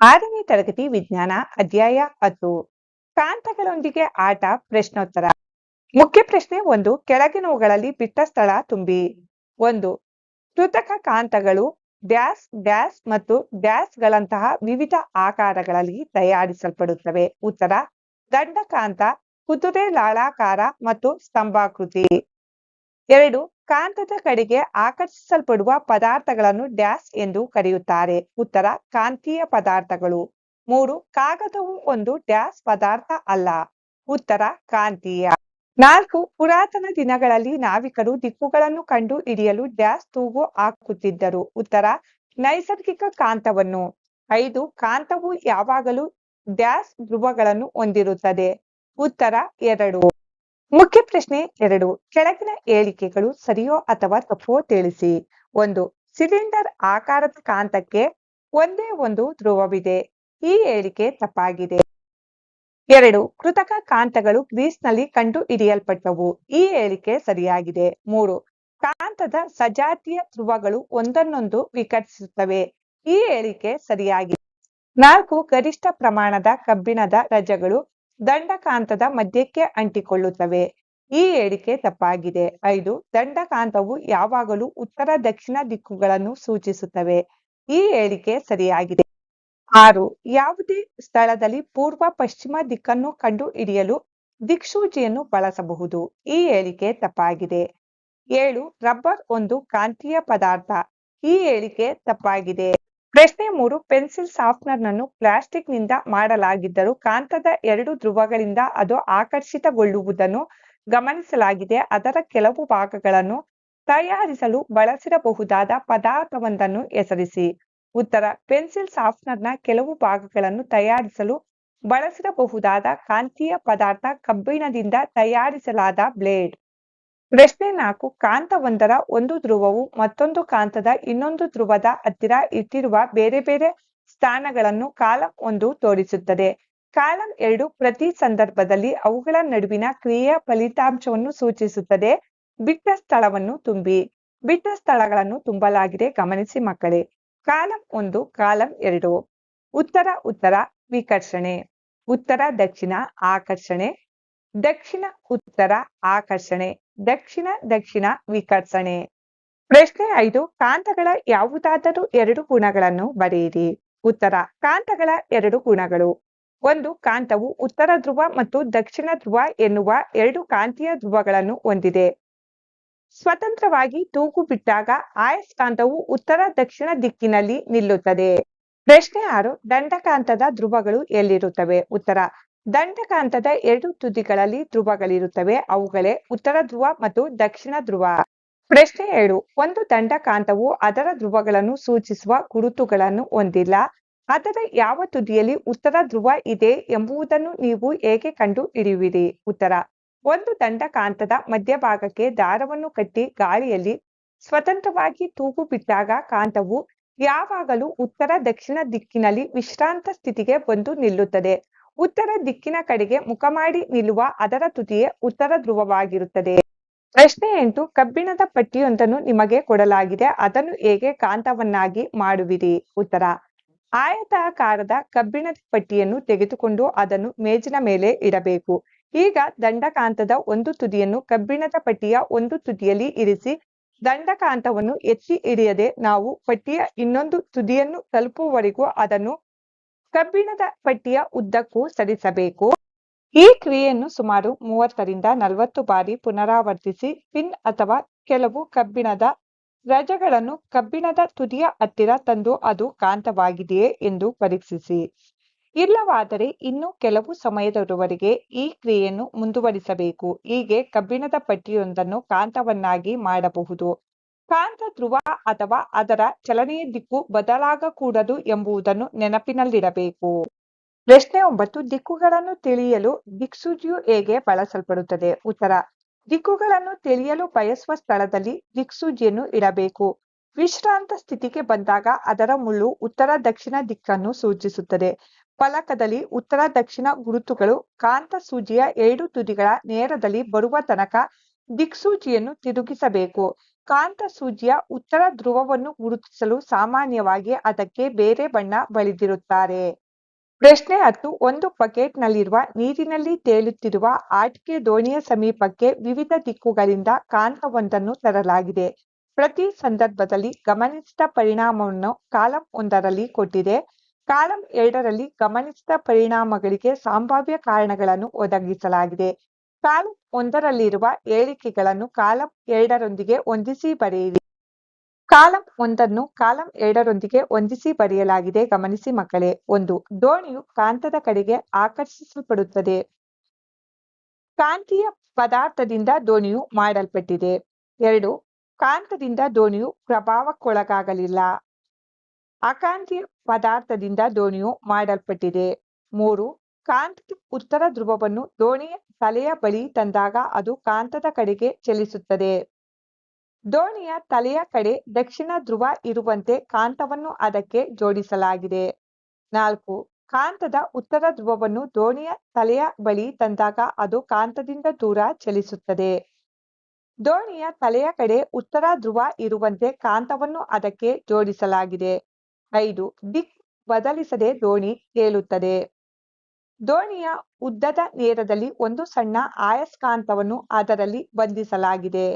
ಆರನೇ ತರಗತಿ ವಿಜ್ಞಾನ ಅಧ್ಯಾಯ ಹತ್ತು. ಕಾಂತಗಳೊಂದಿಗೆ ಆಟ, ಪ್ರಶ್ನೋತ್ತರ. ಮುಖ್ಯ ಪ್ರಶ್ನೆ ಒಂದು ಕೆಳಗಿನವುಗಳಲ್ಲಿ ಬಿಟ್ಟ ಸ್ಥಳ ತುಂಬಿ. ಒಂದು, ಕೃತಕ ಕಾಂತಗಳು, ಡ್ಯಾಸ್ ಡ್ಯಾಸ್ ಮತ್ತು ಡ್ಯಾಸ್ಗಳಂತಹ ವಿವಿಧ ಆಕಾರಗಳಲ್ಲಿ ತಯಾರಿಸಲ್ಪಡುತ್ತವೆ. ಉತ್ತರ, ದಂಡಕಾಂತ, ಕುದುರೆ, ಲಾಳಾಕಾರ ಮತ್ತು ಸ್ತಂಭಾಕೃತಿ. ಎರಡು ಕಾಂತದ ಕಡೆಗೆ ಆಕರ್ಷಿಸಲ್ಪಡುವ ಪದಾರ್ಥಗಳನ್ನು ಡ್ಯಾಸ್ ಎಂದು ಕರೆಯುತ್ತಾರೆ. ಉತ್ತರ, ಕಾಂತೀಯ ಪದಾರ್ಥಗಳು. ಮೂರು, ಕಾಗದವು ಒಂದು ಡ್ಯಾಸ್ ಪದಾರ್ಥ ಅಲ್ಲ. ಉತ್ತರ, ಕಾಂತೀಯ. ನಾಲ್ಕು, ಪುರಾತನ ದಿನಗಳಲ್ಲಿ ನಾವಿಕರು ದಿಕ್ಕುಗಳನ್ನು ಕಂಡು ಹಿಡಿಯಲು ಡ್ಯಾಸ್ ತೂಗು ಹಾಕುತ್ತಿದ್ದರು. ಉತ್ತರ, ನೈಸರ್ಗಿಕ ಕಾಂತವನ್ನು. ಐದು, ಕಾಂತವು ಯಾವಾಗಲೂ ಡ್ಯಾಸ್ ಧ್ರುವಗಳನ್ನು ಹೊಂದಿರುತ್ತದೆ. ಉತ್ತರ, ಎರಡು. ಮುಖ್ಯ ಪ್ರಶ್ನೆ ಎರಡು. ಕೆಳಗಿನ ಹೇಳಿಕೆಗಳು ಸರಿಯೋ ಅಥವಾ ತಪ್ಪೋ ತಿಳಿಸಿ. ಒಂದು, ಸಿಲಿಂಡರ್ ಆಕಾರದ ಕಾಂತಕ್ಕೆ ಒಂದೇ ಒಂದು ಧ್ರುವವಿದೆ. ಈ ಹೇಳಿಕೆ ತಪ್ಪಾಗಿದೆ. ಎರಡು, ಕೃತಕ ಕಾಂತಗಳು ಗ್ರೀಸ್ನಲ್ಲಿ ಕಂಡು ಹಿಡಿಯಲ್ಪಟ್ಟವು ಈ ಹೇಳಿಕೆ ಸರಿಯಾಗಿದೆ. ಮೂರು, ಕಾಂತದ ಸಜಾತಿಯ ಧ್ರುವಗಳು ಒಂದನ್ನೊಂದು ವಿಕಟಿಸುತ್ತವೆ ಈ ಹೇಳಿಕೆ ಸರಿಯಾಗಿದೆ ನಾಲ್ಕು, ಗರಿಷ್ಠ ಪ್ರಮಾಣದ ಕಬ್ಬಿಣದ ರಜಗಳು ದಂಡಕಾಂತದ ಮಧ್ಯಕ್ಕೆ ಅಂಟಿಕೊಳ್ಳುತ್ತವೆ. ಈ ಹೇಳಿಕೆ ತಪ್ಪಾಗಿದೆ. ಐದು, ದಂಡಕಾಂತವು ಯಾವಾಗಲೂ ಉತ್ತರ ದಕ್ಷಿಣ ದಿಕ್ಕುಗಳನ್ನು ಸೂಚಿಸುತ್ತವೆ. ಈ ಹೇಳಿಕೆ ಸರಿಯಾಗಿದೆ. ಆರು, ಯಾವುದೇ ಸ್ಥಳದಲ್ಲಿ ಪೂರ್ವ ಪಶ್ಚಿಮ ದಿಕ್ಕನ್ನು ಕಂಡು ಹಿಡಿಯಲು ದಿಕ್ಸೂಚಿಯನ್ನು ಬಳಸಬಹುದು. ಈ ಹೇಳಿಕೆ ತಪ್ಪಾಗಿದೆ. ಏಳು, ರಬ್ಬರ್ ಒಂದು ಕಾಂತೀಯ ಪದಾರ್ಥ. ಈ ಹೇಳಿಕೆ ತಪ್ಪಾಗಿದೆ. ಪ್ರಶ್ನೆ ಮೂರು, ಪೆನ್ಸಿಲ್ ಸಾಫ್ಟ್ನರ್ ನನ್ನು ಪ್ಲಾಸ್ಟಿಕ್ನಿಂದ ಮಾಡಲಾಗಿದ್ದರೂ ಕಾಂತದ ಎರಡು ಧ್ರುವಗಳಿಂದ ಅದು ಆಕರ್ಷಿತಗೊಳ್ಳುವುದನ್ನು ಗಮನಿಸಲಾಗಿದೆ. ಅದರ ಕೆಲವು ಭಾಗಗಳನ್ನು ತಯಾರಿಸಲು ಬಳಸಿರಬಹುದಾದ ಪದಾರ್ಥವೊಂದನ್ನು ಹೆಸರಿಸಿ. ಉತ್ತರ, ಪೆನ್ಸಿಲ್ ಸಾಫ್ಟ್ನರ್ನ ಕೆಲವು ಭಾಗಗಳನ್ನು ತಯಾರಿಸಲು ಬಳಸಿರಬಹುದಾದ ಕಾಂತೀಯ ಪದಾರ್ಥ ಕಬ್ಬಿಣದಿಂದ ತಯಾರಿಸಲಾದ ಬ್ಲೇಡ್. ಪ್ರಶ್ನೆ ನಾಲ್ಕು, ಕಾಂತವೊಂದರ ಒಂದು ಧ್ರುವವು ಮತ್ತೊಂದು ಕಾಂತದ ಇನ್ನೊಂದು ಧ್ರುವದ ಹತ್ತಿರ ಇಟ್ಟಿರುವ ಬೇರೆ ಬೇರೆ ಸ್ಥಾನಗಳನ್ನು ಕಾಲಂ ಒಂದು ತೋರಿಸುತ್ತದೆ. ಕಾಲಂ ಎರಡು ಪ್ರತಿ ಸಂದರ್ಭದಲ್ಲಿ ಅವುಗಳ ನಡುವಿನ ಕ್ರಿಯೆಯ ಫಲಿತಾಂಶವನ್ನು ಸೂಚಿಸುತ್ತದೆ. ಬಿಟ್ಟ ಸ್ಥಳವನ್ನು ತುಂಬಿ, ಬಿಟ್ಟ ಸ್ಥಳಗಳನ್ನು ತುಂಬಲಾಗಿದೆ, ಗಮನಿಸಿ ಮಕ್ಕಳೇ. ಕಾಲಂ ಒಂದು, ಕಾಲಂ ಎರಡು. ಉತ್ತರ ಉತ್ತರ, ವಿಕರ್ಷಣೆ. ಉತ್ತರ, ದಕ್ಷಿಣ, ಆಕರ್ಷಣೆ. ದಕ್ಷಿಣ, ಉತ್ತರ, ಆಕರ್ಷಣೆ, ದಕ್ಷಿಣ ದಕ್ಷಿಣ, ವಿಕರ್ಷಣೆ. ಪ್ರಶ್ನೆ ಐದು, ಕಾಂತಗಳ ಯಾವುದಾದರೂ ಎರಡು ಗುಣಗಳನ್ನು ಬರೆಯಿರಿ. ಉತ್ತರ, ಕಾಂತಗಳ ಎರಡು ಗುಣಗಳು. ಒಂದು, ಕಾಂತವು ಉತ್ತರ ಧ್ರುವ ಮತ್ತು ದಕ್ಷಿಣ ಧ್ರುವ ಎನ್ನುವ ಎರಡು ಕಾಂತೀಯ ಧ್ರುವಗಳನ್ನು ಹೊಂದಿದೆ. ಸ್ವತಂತ್ರವಾಗಿ ತೂಗು ಬಿಟ್ಟಾಗ ಆಯಸ್ಕಾಂತವು ಉತ್ತರ ದಕ್ಷಿಣ ದಿಕ್ಕಿನಲ್ಲಿ ನಿಲ್ಲುತ್ತದೆ. ಪ್ರಶ್ನೆ ಆರು, ದಂಡಕಾಂತದ ಧ್ರುವಗಳು ಎಲ್ಲಿರುತ್ತವೆ? ಉತ್ತರ ದಂಡಕಾಂತದ ಎರಡು ತುದಿಗಳಲ್ಲಿ ಧ್ರುವಗಳಿರುತ್ತವೆ. ಅವುಗಳೇ ಉತ್ತರ ಧ್ರುವ ಮತ್ತು ದಕ್ಷಿಣ ಧ್ರುವ. ಪ್ರಶ್ನೆ ಏಳು ಒಂದು ದಂಡಕಾಂತವು ಅದರ ಧ್ರುವಗಳನ್ನು ಸೂಚಿಸುವ ಗುರುತುಗಳನ್ನು ಹೊಂದಿಲ್ಲ. ಅದರ ಯಾವ ತುದಿಯಲ್ಲಿ ಉತ್ತರ ಧ್ರುವ ಇದೆ ಎಂಬುದನ್ನು ನೀವು ಹೇಗೆ ಕಂಡು ಹಿಡಿಯುವಿರಿ ಉತ್ತರ. ಒಂದು ದಂಡಕಾಂತದ ಮಧ್ಯಭಾಗಕ್ಕೆ ದಾರವನ್ನು ಕಟ್ಟಿ ಗಾಳಿಯಲ್ಲಿ ಸ್ವತಂತ್ರವಾಗಿ ತೂಗು ಬಿಟ್ಟಾಗ ಕಾಂತವು ಯಾವಾಗಲೂ ಉತ್ತರ ದಕ್ಷಿಣ ದಿಕ್ಕಿನಲ್ಲಿ ವಿಶ್ರಾಂತ ಸ್ಥಿತಿಗೆ ಬಂದು ನಿಲ್ಲುತ್ತದೆ. ಉತ್ತರ ದಿಕ್ಕಿನ ಕಡೆಗೆ ಮುಖ ಮಾಡಿ ನಿಲ್ಲುವ ಅದರ ತುದಿಯೇ ಉತ್ತರ ಧ್ರುವವಾಗಿರುತ್ತದೆ. ಪ್ರಶ್ನೆ ಎಂಟು, ಕಬ್ಬಿಣದ ಪಟ್ಟಿಯೊಂದನ್ನು ನಿಮಗೆ ಕೊಡಲಾಗಿದೆ. ಅದನ್ನು ಹೇಗೆ ಕಾಂತವನ್ನಾಗಿ ಮಾಡುವಿರಿ? ಉತ್ತರ, ಆಯತಾಕಾರದ ಕಬ್ಬಿಣದ ಪಟ್ಟಿಯನ್ನು ತೆಗೆದುಕೊಂಡು ಅದನ್ನು ಮೇಜಿನ ಮೇಲೆ ಇಡಬೇಕು. ಈಗ ದಂಡಕಾಂತದ ಒಂದು ತುದಿಯನ್ನು ಕಬ್ಬಿಣದ ಪಟ್ಟಿಯ ಒಂದು ತುದಿಯಲ್ಲಿ ಇರಿಸಿ, ದಂಡಕಾಂತವನ್ನು ಎತ್ತಿ ಹಿಡಿಯದೆ ನಾವು ಪಟ್ಟಿಯ ಇನ್ನೊಂದು ತುದಿಯನ್ನು ತಲುಪುವವರೆಗೂ ಅದನ್ನು ಕಬ್ಬಿಣದ ಪಟ್ಟಿಯ ಉದ್ದಕ್ಕೂ ಸರಿಸಬೇಕು. ಈ ಕ್ರಿಯೆಯನ್ನು ಸುಮಾರು ಮೂವತ್ತರಿಂದ ನಲವತ್ತು ಬಾರಿ ಪುನರಾವರ್ತಿಸಿ, ಪಿನ್ ಅಥವಾ ಕೆಲವು ಕಬ್ಬಿಣದ ರಜಗಳನ್ನು ಕಬ್ಬಿಣದ ತುದಿಯ ಹತ್ತಿರ ತಂದು ಅದು ಕಾಂತವಾಗಿದೆಯೇ ಎಂದು ಪರೀಕ್ಷಿಸಿ. ಇಲ್ಲವಾದರೆ ಇನ್ನು ಕೆಲವು ಸಮಯದವರೆಗೆ ಈ ಕ್ರಿಯೆಯನ್ನು ಮುಂದುವರಿಸಬೇಕು. ಹೀಗೆ ಕಬ್ಬಿಣದ ಪಟ್ಟಿಯೊಂದನ್ನು ಕಾಂತವನ್ನಾಗಿ ಮಾಡಬಹುದು. ಕಾಂತ ಧ್ರುವ ಅಥವಾ ಅದರ ಚಲನೆಯ ದಿಕ್ಕು ಬದಲಾಗಕೂಡದು ಎಂಬುದನ್ನು ನೆನಪಿನಲ್ಲಿಡಬೇಕು. ಪ್ರಶ್ನೆ ಒಂಬತ್ತು, ದಿಕ್ಕುಗಳನ್ನು ತಿಳಿಯಲು ದಿಕ್ಸೂಚಿಯು ಹೇಗೆ ಬಳಸಲ್ಪಡುತ್ತದೆ? ಉತ್ತರ, ದಿಕ್ಕುಗಳನ್ನು ತಿಳಿಯಲು ಬಯಸುವ ಸ್ಥಳದಲ್ಲಿ ದಿಕ್ಸೂಜಿಯನ್ನು ಇಡಬೇಕು. ವಿಶ್ರಾಂತ ಸ್ಥಿತಿಗೆ ಬಂದಾಗ ಅದರ ಮುಳ್ಳು ಉತ್ತರ ದಕ್ಷಿಣ ದಿಕ್ಕನ್ನು ಸೂಚಿಸುತ್ತದೆ. ಫಲಕದಲ್ಲಿ ಉತ್ತರ ದಕ್ಷಿಣ ಗುರುತುಗಳು ಕಾಂತ ಸೂಜಿಯ ಎರಡು ತುದಿಗಳ ನೇರದಲ್ಲಿ ಬರುವ ತನಕ ದಿಕ್ಸೂಚಿಯನ್ನು ತಿರುಗಿಸಬೇಕು. ಕಾಂತ ಸೂಜಿಯ ಉತ್ತರ ಧ್ರುವವನ್ನು ಗುರುತಿಸಲು ಸಾಮಾನ್ಯವಾಗಿ ಅದಕ್ಕೆ ಬೇರೆ ಬಣ್ಣ ಬಳಿದಿರುತ್ತಾರೆ. ಪ್ರಶ್ನೆ ಹತ್ತು, ಒಂದು ಬಕೆಟ್ನಲ್ಲಿರುವ ನೀರಿನಲ್ಲಿ ತೇಲುತ್ತಿರುವ ಆಟಿಕೆ ದೋಣಿಯ ಸಮೀಪಕ್ಕೆ ವಿವಿಧ ದಿಕ್ಕುಗಳಿಂದ ಕಾಂತವೊಂದನ್ನು ತರಲಾಗಿದೆ. ಪ್ರತಿ ಸಂದರ್ಭದಲ್ಲಿ ಗಮನಿಸಿದ ಪರಿಣಾಮವನ್ನು ಕಾಲಂ ಒಂದರಲ್ಲಿ ಕೊಟ್ಟಿದೆ. ಕಾಲಂ ಎರಡರಲ್ಲಿ ಗಮನಿಸಿದ ಪರಿಣಾಮಗಳಿಗೆ ಸಂಭಾವ್ಯ ಕಾರಣಗಳನ್ನು ಒದಗಿಸಲಾಗಿದೆ. ಕಾಲಂ ಒಂದರಲ್ಲಿರುವ ಹೇಳಿಕೆಗಳನ್ನು ಕಾಲಂ ಎರಡರೊಂದಿಗೆ ಹೊಂದಿಸಿ ಬರೆಯಿರಿ. ಕಾಲಂ ಒಂದನ್ನು ಕಾಲಂ ಎರಡರೊಂದಿಗೆ ಹೊಂದಿಸಿ ಬರೆಯಲಾಗಿದೆ. ಗಮನಿಸಿ ಮಕ್ಕಳೇ, ಒಂದು ದೋಣಿಯು ಕಾಂತದ ಕಡೆಗೆ ಆಕರ್ಷಿಸಲ್ಪಡುತ್ತದೆ. ಕಾಂತೀಯ ಪದಾರ್ಥದಿಂದ ದೋಣಿಯು ಮಾಡಲ್ಪಟ್ಟಿದೆ. ಎರಡು, ಕಾಂತದಿಂದ ದೋಣಿಯು ಪ್ರಭಾವಕ್ಕೊಳಗಾಗಲಿಲ್ಲ. ಅಕಾಂತೀಯ ಪದಾರ್ಥದಿಂದ ದೋಣಿಯು ಮಾಡಲ್ಪಟ್ಟಿದೆ. ಮೂರು ಕಾಂತದ ಉತ್ತರ ಧ್ರುವವನ್ನು ದೋಣಿಯ ತಲೆಯ ಬಳಿ ತಂದಾಗ ಅದು ಕಾಂತದ ಕಡೆಗೆ ಚಲಿಸುತ್ತದೆ. ದೋಣಿಯ ತಲೆಯ ಕಡೆ ದಕ್ಷಿಣ ಧ್ರುವ ಇರುವಂತೆ ಕಾಂತವನ್ನು ಅದಕ್ಕೆ ಜೋಡಿಸಲಾಗಿದೆ. ನಾಲ್ಕು, ಕಾಂತದ ಉತ್ತರ ಧ್ರುವವನ್ನು ದೋಣಿಯ ತಲೆಯ ಬಳಿ ತಂದಾಗ ಅದು ಕಾಂತದಿಂದ ದೂರ ಚಲಿಸುತ್ತದೆ. ದೋಣಿಯ ತಲೆಯ ಕಡೆ ಉತ್ತರ ಧ್ರುವ ಇರುವಂತೆ ಕಾಂತವನ್ನು ಅದಕ್ಕೆ ಜೋಡಿಸಲಾಗಿದೆ. ಐದು ದಿಕ್ ಬದಲಿಸದೆ ದೋಣಿ ತೇಲುತ್ತದೆ. ದೋಣಿಯ ಉದ್ದದ ನೇರದಲ್ಲಿ ಒಂದು ಸಣ್ಣ ಆಯಸ್ಕಾಂತವನ್ನು ಅದರಲ್ಲಿ ಬಂಧಿಸಲಾಗಿದೆ.